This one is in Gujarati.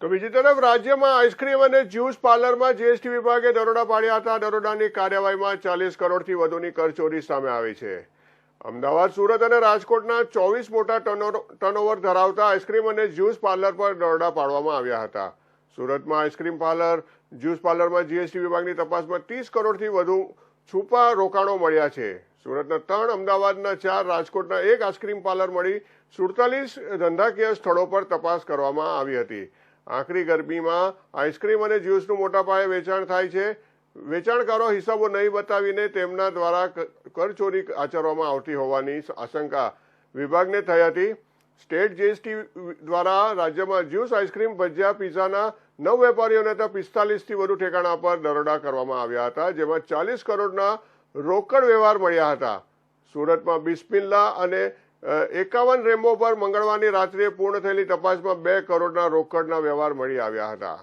તો બીજી તરફ રાજ્યમાં આઈસ્ક્રીમ અને જ્યુસ પાર્લરમાં જીએસટી વિભાગે દરોડા પાડ્યા હતા. દરોડાની કાર્યવાહીમાં ચાલીસ કરોડથી વધુની કરચોરી સામે આવી છે. અમદાવાદ, સુરત અને રાજકોટના ચોવીસ મોટા ટર્નઓવર ધરાવતા આઈસ્ક્રીમ અને જ્યુસ પાર્લર પર દરોડા પાડવામાં આવ્યા હતા. સુરતમાં આઈસ્ક્રીમ પાર્લર જ્યુસ પાર્લરમાં જીએસટી વિભાગની તપાસમાં ત્રીસ કરોડથી વધુ છુપા રોકાણો મળ્યા છે. સુરતના ત્રણ, અમદાવાદના ચાર, રાજકોટના એક આઈસ્ક્રીમ પાર્લર મળી સુડતાલીસ ધંધાકીય સ્થળો પર તપાસ કરવામાં આવી હતી. આખરી ગરમીમાં આઈસ્ક્રીમ અને જ્યુસનું મોટા પાયે વેચાણ થાય છે. વેચાણકારો હિસાબો નહીં બતાવીને તેમના દ્વારા કરચોરી આચરવામાં આવતી હોવાની આશંકા વિભાગને થઈ હતી. સ્ટેટ જીએસટી દ્વારા રાજ્યમાં જ્યુસ, આઈસ્ક્રીમ, ભજીયા, પીઝાના નવ વેપારીઓને તો પિસ્તાલીસથી વધુ ઠેકાણા પર દરોડા કરવામાં આવ્યા હતા, જેમાં ચાલીસ કરોડના રોકડ વ્યવહાર મળ્યા હતા. સુરતમાં બિસ્મિલ્લા અને એકાવન રેમ્બો પર મંગળવારની રાત્રિએ પૂર્ણ થયેલી તપાસમાં બે કરોડના રોકડના વ્યવહાર મળી આવ્યા હતા.